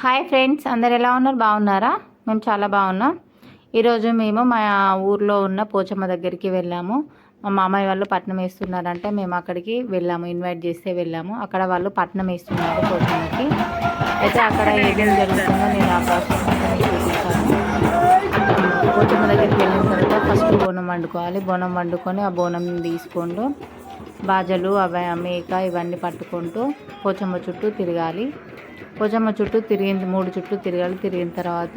Hi friends అందరు ఎలా ఉన్నారు? బాగున్నారా? మేము చాలా బాగున్నాం. ఈరోజు మేము మా ఊర్లో ఉన్న పోచమ్మ దగ్గరికి వెళ్ళాము. మా మామయ్య వాళ్ళు పట్నం వేస్తున్నారంటే మేము అక్కడికి వెళ్ళాము ఇన్వైట్ చేస్తే వెళ్ళాము. అక్కడ వాళ్ళు పట్నం వేస్తున్నారు పోచమ్మకి. అయితే అక్కడ ఏమేమి జరుగుతుందో నేను ఆ ప్రాసెస్ చూపిస్తాను. పోచమ్మ దగ్గరికి వెళ్ళిన తర్వాత ఫస్ట్ బోనం వండుకోవాలి. బోనం వండుకొని ఆ బోనం తీసుకోండు బాజలు అవి మేక ఇవన్నీ పట్టుకుంటూ పోచమ్మ చుట్టూ తిరగాలి. పోచమ్మ చుట్టూ తిరిగిన మూడు చుట్టూ తిరగాలి తిరిగిన తర్వాత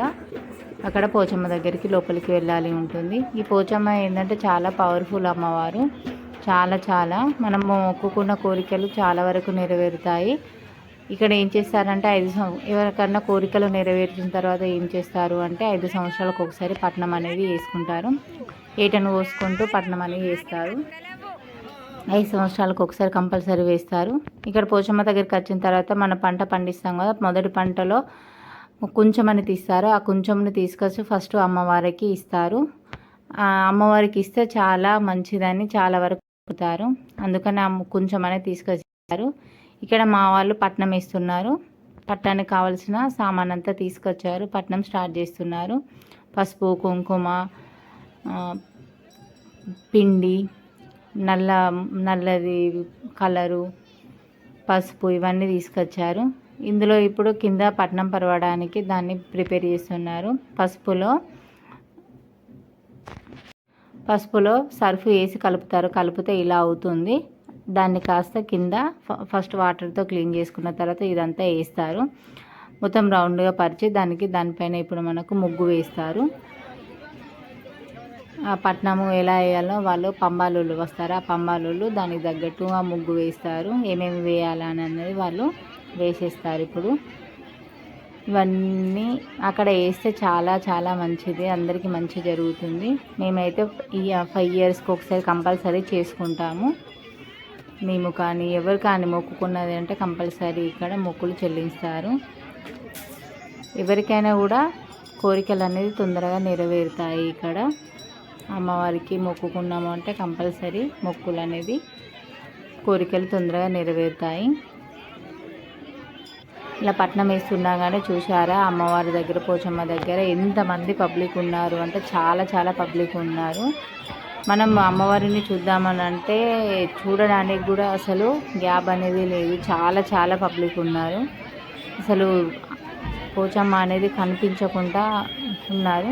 అక్కడ పోచమ్మ దగ్గరికి లోపలికి వెళ్ళాలి ఉంటుంది. ఈ పోచమ్మ ఏంటంటే చాలా పవర్ఫుల్ అమ్మవారు. చాలా చాలా. మనం మొక్కుకున్న కోరికలు చాలా వరకు నెరవేరుతాయి. ఇక్కడ ఏం చేస్తారంటే ఐదు సం ఎవరికన్నా కోరికలు నెరవేర్చిన తర్వాత ఏం చేస్తారు అంటే ఐదు సంవత్సరాలకు ఒకసారి పట్నం అనేది వేసుకుంటారు. ఏటను కోసుకుంటూ పట్నం అనేది వేస్తారు. ఐదు సంవత్సరాలకు ఒకసారి కంపల్సరీ వేస్తారు. ఇక్కడ పోచమ్మ దగ్గరికి వచ్చిన తర్వాత మన పంట పండిస్తాం కదా మొదటి పంటలో కొంచెమని తీస్తారు. ఆ కొంచెంని తీసుకొచ్చి ఫస్ట్ అమ్మవారికి ఇస్తారు. అమ్మవారికి ఇస్తే చాలా మంచిదని చాలా వరకు చెప్తారు అందుకని ఆ కొంచెమని తీసుకొచ్చారు. ఇక్కడ మా వాళ్ళు పట్నం ఇస్తున్నారు పట్టానికి కావాల్సిన సామాన్ అంతా తీసుకొచ్చారు. పట్నం స్టార్ట్ చేస్తున్నారు. పసుపు కుంకుమ పిండి నల్ల నల్లది కలరు పసుపు ఇవన్నీ తీసుకొచ్చారు. ఇందులో ఇప్పుడు కింద పట్నం పరవడానికి దాన్ని ప్రిపేర్ చేస్తున్నారు. పసుపులో పసుపులో సర్ఫ్ వేసి కలుపుతారు. కలిపితే ఇలా అవుతుంది. దాన్ని కాస్త కింద ఫస్ట్ వాటర్తో క్లీన్ చేసుకున్న తర్వాత ఇదంతా వేస్తారు. మొత్తం రౌండ్గా పరిచి దానికి దానిపైన ఇప్పుడు మనకు ముగ్గు వేస్తారు. ఆ పట్నము ఎలా వేయాలో వాళ్ళు పంబాలుళ్ళు వస్తారు. ఆ పంబాలుళ్ళు దానికి తగ్గట్టు ఆ ముగ్గు వేస్తారు. ఏమేమి వేయాలని అనేది వాళ్ళు వేసేస్తారు ఇప్పుడు. ఇవన్నీ అక్కడ వేస్తే చాలా చాలా మంచిది. అందరికీ మంచి జరుగుతుంది. మేమైతే ఈ ఫైవ్ ఇయర్స్కి ఒకసారి కంపల్సరీ చేసుకుంటాము. మేము కానీ ఎవరు కానీ మొక్కుకున్నది అంటే కంపల్సరీ ఇక్కడ మొక్కులు చెల్లిస్తారు. ఎవరికైనా కూడా కోరికలు అనేది తొందరగా నెరవేరుతాయి ఇక్కడ. అమ్మవారికి మొక్కుకున్నాము అంటే కంపల్సరీ మొక్కులు అనేది కోరికలు తొందరగా నెరవేరుతాయి. ఇలా పట్నం వేస్తుండగానే చూసారా అమ్మవారి దగ్గర పోచమ్మ దగ్గర ఎంతమంది పబ్లిక్ ఉన్నారు అంటే చాలా చాలా పబ్లిక్ ఉన్నారు. మనం అమ్మవారిని చూద్దామని అంటే చూడడానికి కూడా అసలు గ్యాప్ అనేది లేదు. చాలా చాలా పబ్లిక్ ఉన్నారు. అసలు పోచమ్మ అనేది కనిపించకుండా ఉన్నారు.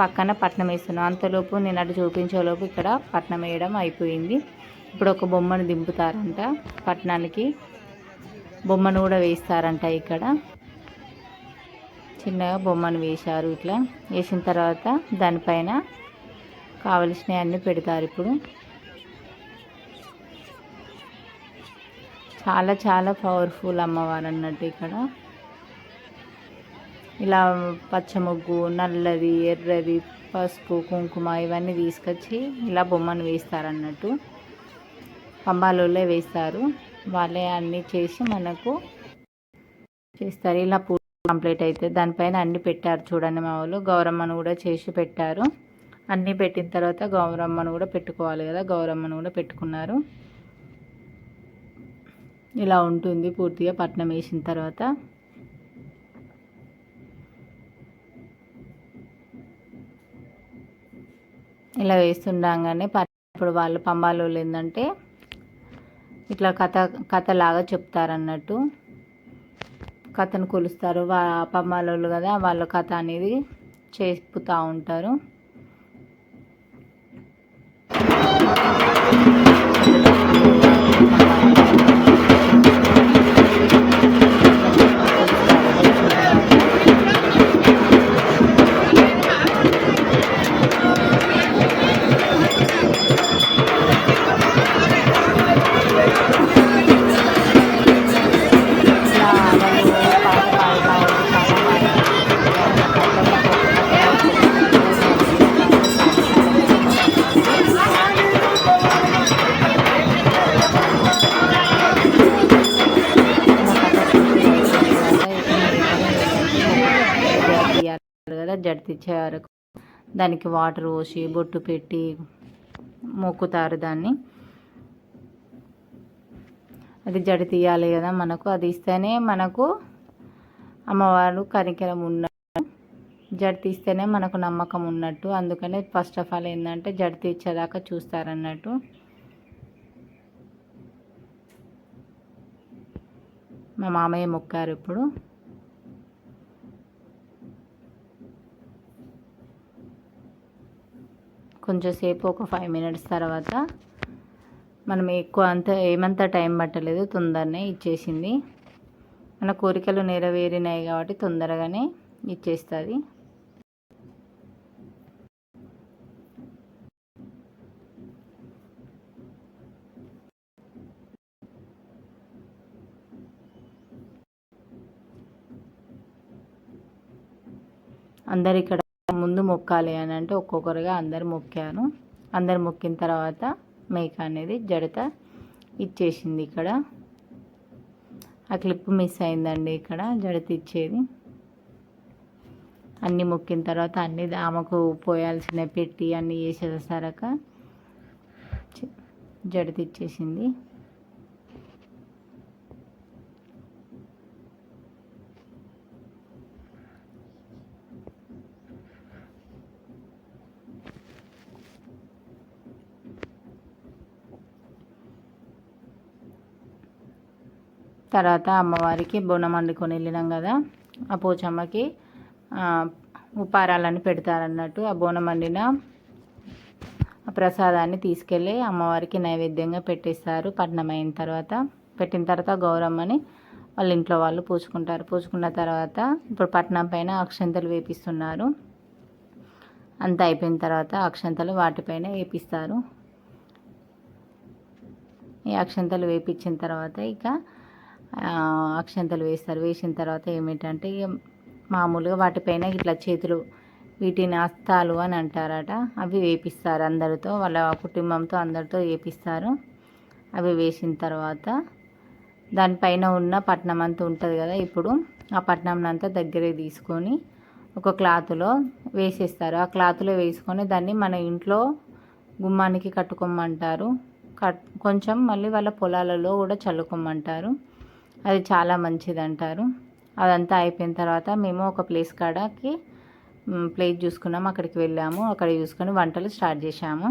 పక్కన పట్నం వేస్తున్నాం అంతలోపు నేను అటు చూపించేలోపు ఇక్కడ పట్నం వేయడం అయిపోయింది. ఇప్పుడు ఒక బొమ్మను దింపుతారంట పట్నానికి. బొమ్మను కూడా వేస్తారంట ఇక్కడ. చిన్నగా బొమ్మను వేశారు ఇట్లా. వేసిన తర్వాత దానిపైన కావలసినవి అన్నీ పెడతారు ఇప్పుడు. చాలా చాలా పవర్ఫుల్ అమ్మవారు అన్నట్టు ఇక్కడ. ఇలా పచ్చముగ్గు నల్లది ఎర్రది పసుపు కుంకుమ ఇవన్నీ తీసుకొచ్చి ఇలా బొమ్మను వేస్తారన్నట్టు. పంబాలలో వేస్తారు. వాళ్ళే అన్నీ చేసి మనకు చేస్తారు. ఇలా పూజ కంప్లీట్ అయితే దానిపైన అన్నీ పెట్టారు చూడండి మా వాళ్ళు. గౌరమ్మను కూడా చేసి పెట్టారు. అన్నీ పెట్టిన తర్వాత గౌరమ్మను కూడా పెట్టుకోవాలి కదా. గౌరమ్మను కూడా పెట్టుకున్నారు. ఇలా ఉంటుంది పూర్తిగా పట్నం వేసిన తర్వాత. ఇలా వేస్తుండగానే ఇప్పుడు వాళ్ళు పంబాలు ఏంటంటే ఇట్లా కథ కథలాగా చెప్తారన్నట్టు. కథను కొలుస్తారు. వా కదా వాళ్ళ కథ అనేది చెప్పుతూ ఉంటారు. జడ తెచ్చే వరకు దానికి వాటర్ పోసి బొట్టు పెట్టి మొక్కుతారు దాన్ని. అది జడి తీయాలి కదా మనకు అది ఇస్తేనే మనకు అమ్మవారు కనికరం ఉన్న జడ తీస్తేనే మనకు నమ్మకం ఉన్నట్టు. అందుకనే ఫస్ట్ ఆఫ్ ఆల్ ఏంటంటే జడ తీర్చేదాకా చూస్తారన్నట్టు. మా మామయ్య మొక్కారు ఇప్పుడు. కొంచెంసేపు ఒక ఫైవ్ మినిట్స్ తర్వాత మనం ఎక్కువ అంత ఏమంత టైం పట్టలేదు తొందరనే ఇచ్చేసింది. మన కోరికలు నెరవేరినాయి కాబట్టి తొందరగానే ఇచ్చేస్తుంది. అందరు ఇక్కడ మొక్కాలి అని అంటే ఒక్కొక్కరుగా అందరు మొక్కాను. అందరు మొక్కిన తర్వాత మేక అనేది జడత ఇచ్చేసింది ఇక్కడ. ఆ క్లిప్ మిస్ అయిందండి ఇక్కడ జడత ఇచ్చేది. అన్నీ మొక్కిన తర్వాత అన్ని ఆమెకు పోయాల్సిన పెట్టి అన్నీ వేసేసరక జడత ఇచ్చేసింది. తర్వాత అమ్మవారికి బోనం వండుకొని వెళ్ళినాం కదా. ఆ పోచమ్మకి ఉపారాలని పెడతారన్నట్టు ఆ బోనం వండిన ప్రసాదాన్ని తీసుకెళ్ళి అమ్మవారికి నైవేద్యంగా పెట్టేస్తారు. పట్నం అయిన తర్వాత పెట్టిన తర్వాత గౌరమ్మని వాళ్ళ ఇంట్లో వాళ్ళు పూసుకుంటారు పూసుకున్న తర్వాత ఇప్పుడు పట్నం పైన అక్షంతలు వేపిస్తున్నారు. అంత అయిపోయిన తర్వాత అక్షంతలు వాటిపైన వేపిస్తారు. ఈ అక్షంతలు వేపించిన తర్వాత ఇక అక్షంతలు వేస్తారు. వేసిన తర్వాత ఏమిటంటే మామూలుగా వాటిపైన ఇట్లా చేతులు వీటిని అస్తాలు అని అంటారట. అవి వేపిస్తారు అందరితో వాళ్ళ కుటుంబంతో అందరితో వేపిస్తారు. అవి వేసిన తర్వాత దానిపైన ఉన్న పట్నం అంతా ఉంటుంది కదా ఇప్పుడు ఆ పట్నం అంతా దగ్గరే తీసుకొని ఒక క్లాత్లో వేసేస్తారు. ఆ క్లాత్లో వేసుకొని దాన్ని మన ఇంట్లో గుమ్మానికి కట్టుకోమంటారు. కట్ కొంచెం మళ్ళీ వాళ్ళ పొలాలలో కూడా చల్లుకోమంటారు. అది చాలా మంచిది అంటారు అదంతా అయిపోయిన తర్వాత మేము ఒక ప్లేస్ కాడకి ప్లేస్ చూసుకున్నాము అక్కడికి వెళ్ళాము. అక్కడ చూసుకొని వంటలు స్టార్ట్ చేశాము.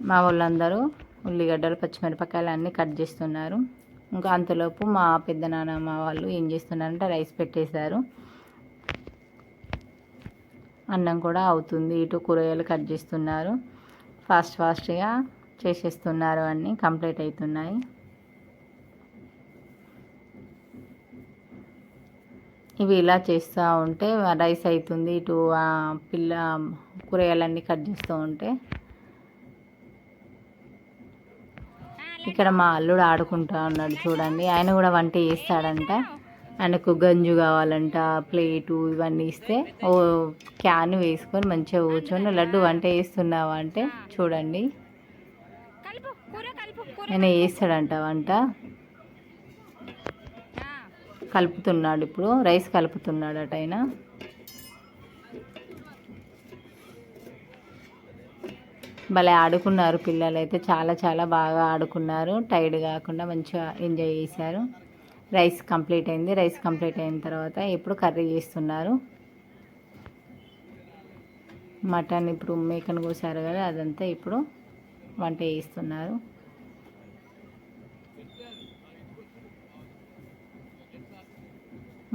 మా వాళ్ళందరూ ఉల్లిగడ్డలు పచ్చిమిరపకాయలు అన్నీ కట్ చేస్తున్నారు. ఇంకా అంతలోపు మా పెద్ద నాన్నమ్మ వాళ్ళు ఏం చేస్తున్నారంటే రైస్ పెట్టేశారు. అన్నం కూడా అవుతుంది. ఇటు కూరగాయలు కట్ చేస్తున్నారు. ఫాస్ట్ ఫాస్ట్గా చేసేస్తున్నారు అన్నీ కంప్లీట్ అవుతున్నాయి. ఇవి ఇలా చేస్తూ ఉంటే రైస్ అవుతుంది ఇటు పిల్ల కూరగాయలన్నీ కట్ చేస్తూ ఉంటే. ఇక్కడ మా అల్లుడు ఆడుకుంటా ఉన్నాడు చూడండి. ఆయన కూడా వంట చేస్తాడంట. ఆయనకు గంజు కావాలంట ప్లేటు ఇవన్నీ ఇస్తే. ఓ క్యాన్ వేసుకొని మంచిగా కూర్చొని లడ్డు వంట చేస్తున్నావా అంటే చూడండి. ఆయన చేస్తాడంట వంట. కలుపుతున్నాడు ఇప్పుడు రైస్ కలుపుతున్నాడు అట ఆయన. భలే ఆడుకున్నారు పిల్లలు అయితే చాలా చాలా బాగా ఆడుకున్నారు టైర్డ్ కాకుండా మంచిగా ఎంజాయ్ చేశారు. రైస్ కంప్లీట్ అయింది రైస్ కంప్లీట్ అయిన తర్వాత ఇప్పుడు కర్రీ చేస్తున్నారు? మటన్ ఇప్పుడు మేకను కోసారు కదా అదంతా ఇప్పుడు వంట చేస్తున్నారు.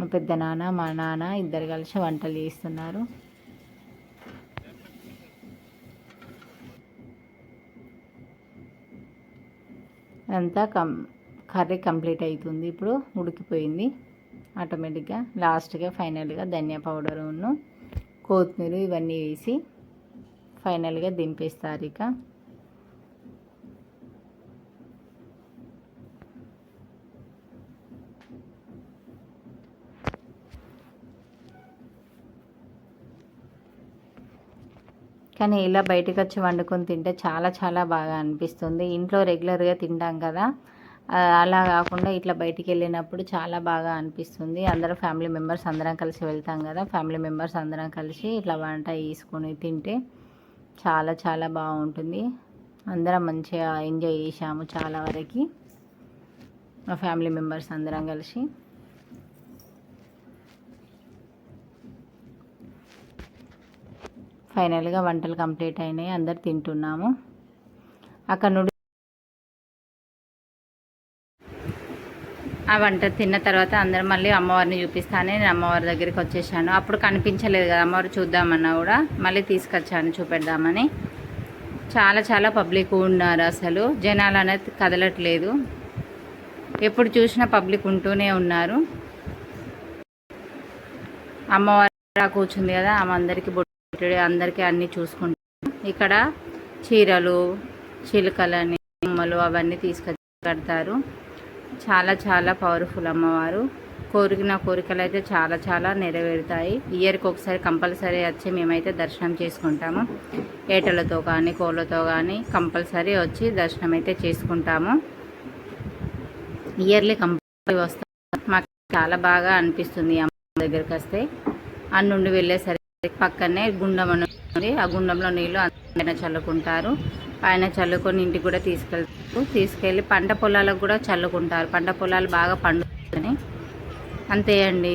మా పెద్ద నాన్న మా నాన్న ఇద్దరు కలిసి వంటలు చేస్తున్నారు. అంతా కం కర్రీ కంప్లీట్ అవుతుంది ఇప్పుడు ఉడికిపోయింది ఆటోమేటిక్గా. లాస్ట్గా ఫైనల్గా ధనియా పౌడరును కొత్తిమీర ఇవన్నీ వేసి ఫైనల్గా దింపేస్తారు ఇక. కానీ ఇలా బయటకు వచ్చి వండుకొని తింటే చాలా చాలా బాగా అనిపిస్తుంది. ఇంట్లో రెగ్యులర్గా తింటాం కదా. అలా కాకుండా ఇట్లా బయటికి వెళ్ళినప్పుడు చాలా బాగా అనిపిస్తుంది. అందరూ ఫ్యామిలీ మెంబర్స్ అందరం కలిసి వెళ్తాం కదా. ఫ్యామిలీ మెంబర్స్ అందరం కలిసి ఇట్లా వంట వేసుకొని తింటే చాలా చాలా బాగుంటుంది. అందరం మంచిగా ఎంజాయ్ చేసాము చాలా వరకు. మా ఫ్యామిలీ మెంబర్స్ అందరం కలిసి. ఫైనల్గా వంటలు కంప్లీట్ అయినాయి. అందరు తింటున్నాము. అక్కడ నుండి ఆ వంట తిన్న తర్వాత అందరం మళ్ళీ అమ్మవారిని చూపిస్తానే నేను అమ్మవారి దగ్గరికి వచ్చేసాను. అప్పుడు కనిపించలేదు కదా అమ్మవారు చూద్దామన్నా కూడా. మళ్ళీ తీసుకొచ్చాను చూపెడదామని. చాలా చాలా పబ్లిక్ ఉన్నారు అసలు. జనాలు అనేది కదలట్లేదు. ఎప్పుడు చూసినా పబ్లిక్ ఉంటూనే ఉన్నారు. అమ్మవారు కూర్చుంది కదా ఆమె అందరికీ అందరికీ అన్నీ చూసుకుంటాం ఇక్కడ చీరలు చిలుకలని బొమ్మలు అవన్నీ తీసుకొచ్చి కడతారు. చాలా చాలా పవర్ఫుల్ అమ్మవారు. కోరికిన కోరికలు అయితే చాలా చాలా నెరవేరుతాయి. ఇయర్కి ఒకసారి కంపల్సరీ వచ్చి మేమైతే దర్శనం చేసుకుంటాము. ఏటలతో కానీ కోళ్ళతో కానీ కంపల్సరీ వచ్చి దర్శనం అయితే చేసుకుంటాము. ఇయర్లీ కంపల్సరీ వస్తాం. మాకు చాలా బాగా అనిపిస్తుంది అమ్మ దగ్గరికి వస్తే. అన్నుండి వెళ్ళేసరికి పక్కనే గుండం అని ఉంది. ఆ గుండంలో నీళ్ళు పైన చల్లుకుంటారు. పైన చల్లుకొని ఇంటికి కూడా తీసుకెళ్తారు. తీసుకెళ్ళి పంట పొలాలకు కూడా చల్లుకుంటారు. పంట పొలాలు బాగా పండుతాయని. అంతే అండి.